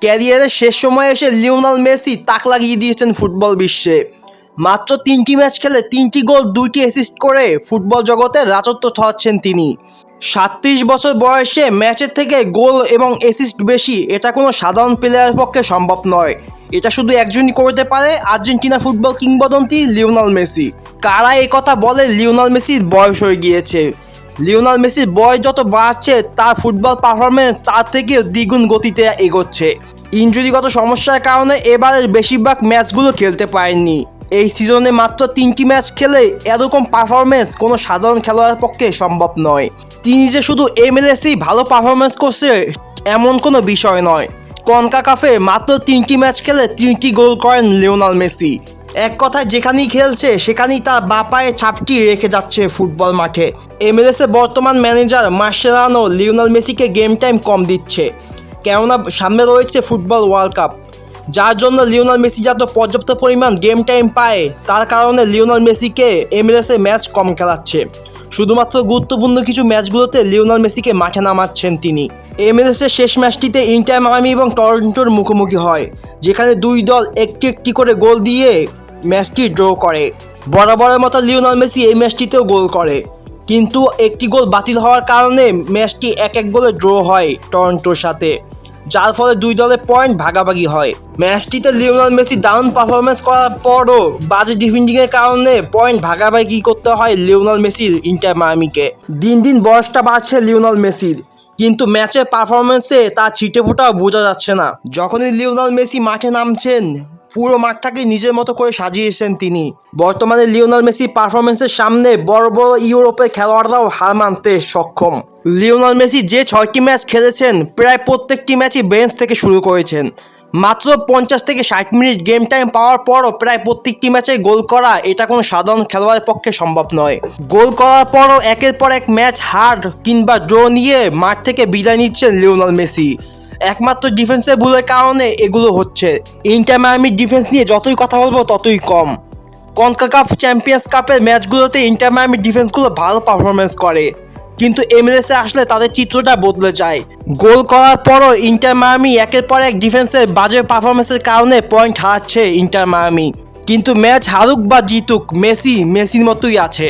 ক্যারিয়ারের শেষ সময়ে এসে লিওনাল মেসি তাক লাগিয়ে দিয়েছেন ফুটবল বিশ্বে। মাত্র তিনটি ম্যাচ খেলে তিনটি গোল, দুইটি অ্যাসিস্ট করে ফুটবল জগতে রাজত্ব ছড়াচ্ছেন তিনি। সাতত্রিশ বছর বয়সে ম্যাচের থেকে গোল এবং অ্যাসিস্ট বেশি, এটা কোনো সাধারণ প্লেয়ারের পক্ষে সম্ভব নয়। এটা শুধু একজনই করতে পারে আর্জেন্টিনা ফুটবল কিংবদন্তি লিওনাল মেসি। কারা কথা বলে লিওনাল মেসির বয়স হয়ে গিয়েছে? লিওনাল মেসির বয়স যত বাড়ছে, তার ফুটবল পারফরমেন্স তার থেকেও দ্বিগুণ গতিতে এগোচ্ছে। ইঞ্জুরিগত সমস্যার কারণে এবারের বেশিরভাগ ম্যাচগুলো খেলতে পারেননি। এই সিজনে মাত্র তিনটি ম্যাচ খেলে এরকম পারফরমেন্স কোনো সাধারণ খেলোয়াড়ের পক্ষে সম্ভব নয়। তিনি যে শুধু এমএলএসি ভালো পারফরমেন্স করছে, এমন কোনো বিষয় নয়। কনকাকাফে মাত্র তিনটি ম্যাচ খেলে তিনটি গোল করেন লিওনাল মেসি। এক কথায় যেখানেই খেলছে, সেখানেই তার বাপায়ে ছাপটি রেখে যাচ্ছে ফুটবল মাঠে। এমএলএস বর্তমান ম্যানেজার মার্শেলানো লিওনাল মেসিকে গেম টাইম কম দিচ্ছে। কেননা সামনে রয়েছে ফুটবল ওয়ার্ল্ড কাপ যার জন্য লিওনাল মেসি যত পর্যাপ্ত পরিমাণ গেম টাইম পায়, তার কারণে লিওনাল মেসিকে এমএলএস ম্যাচ কম খেলাচ্ছে। শুধুমাত্র গুরুত্বপূর্ণ কিছু ম্যাচগুলোতে লিওনাল মেসিকে মাঠে নামাচ্ছেন তিনি। এমএলএস এর শেষ ম্যাচটিতে ইন্টার মায়ামি এবং টরন্টোর মুখোমুখি হয়, যেখানে দুই দল একটি একটি করে গোল দিয়ে ম্যাচটি ড্র করে। বরাবরের মতো লিওনাল মেসি এই ম্যাচটিতেও গোল করে। কিন্তু একটি গোল বাতিল হওয়ার কারণে ম্যাচটি এক এক গোলে ড্র হয় টরন্টোর সাথে, যার ফলে দুই দলের পয়েন্ট ভাগাভাগি হয়। ম্যাচটিতে লিওনাল মেসি ডাউন পারফরমেন্স করার পরও বাজে ডিফেন্ডিংয়ের কারণে পয়েন্ট ভাগাভাগি করতে হয় লিওনাল মেসির ইন্টার মায়ামিকে। দিন দিন বয়সটা বাড়ছে লিওনাল মেসির, কিন্তু ম্যাচের পারফরমেন্সে তার ছিটে ফোটাও বোঝা যাচ্ছে না। যখনই লিওনাল মেসি মাঠে নামছেন পুরো মাঠটাকে নিজের মতো করে সাজিয়েছেন তিনি। বর্তমানে লিওনাল মেসি পারফরমেন্সের সামনে বড় বড় ইউরোপের খেলোয়াড়রাও হার মানতে সক্ষম। লিওনাল মেসি যে ছয়টি ম্যাচ খেলেছেন, প্রায় প্রত্যেকটি ম্যাচই বেঞ্চ থেকে শুরু করেছেন। মাত্র পঞ্চাশ থেকে ষাট মিনিট গেম টাইম পাওয়ার পরও প্রায় প্রত্যেকটি ম্যাচে গোল করা এটা কোনো সাধারণ খেলোয়াড়ের পক্ষে সম্ভব নয়। গোল করার পরও একের পর এক ম্যাচ হার কিংবা ড্র নিয়ে মাঠ থেকে বিদায় নিচ্ছেন লিওনাল মেসি। একমাত্র ডিফেন্সের ভুলের কারণে এগুলো হচ্ছে। ইন্টার মায়ামির ডিফেন্স নিয়ে যতই কথা বলব, ততই কম। কনকাকাফ চ্যাম্পিয়ন্স কাপের ম্যাচগুলোতে ইন্টার মায়ামির ডিফেন্সগুলো ভালো পারফরমেন্স করে। কিন্তু এমএলএসে আসলে তাদের চিত্রটা বদলে যায়। গোল করার পরও ইন্টার মায়ামি একের পর এক ডিফেন্সের বাজে পারফরমেন্সের কারণে পয়েন্ট হারাচ্ছে ইন্টার মায়ামি কিন্তু ম্যাচ হারুক বা জিতুক, মেসি, মেসির মতোই আছে।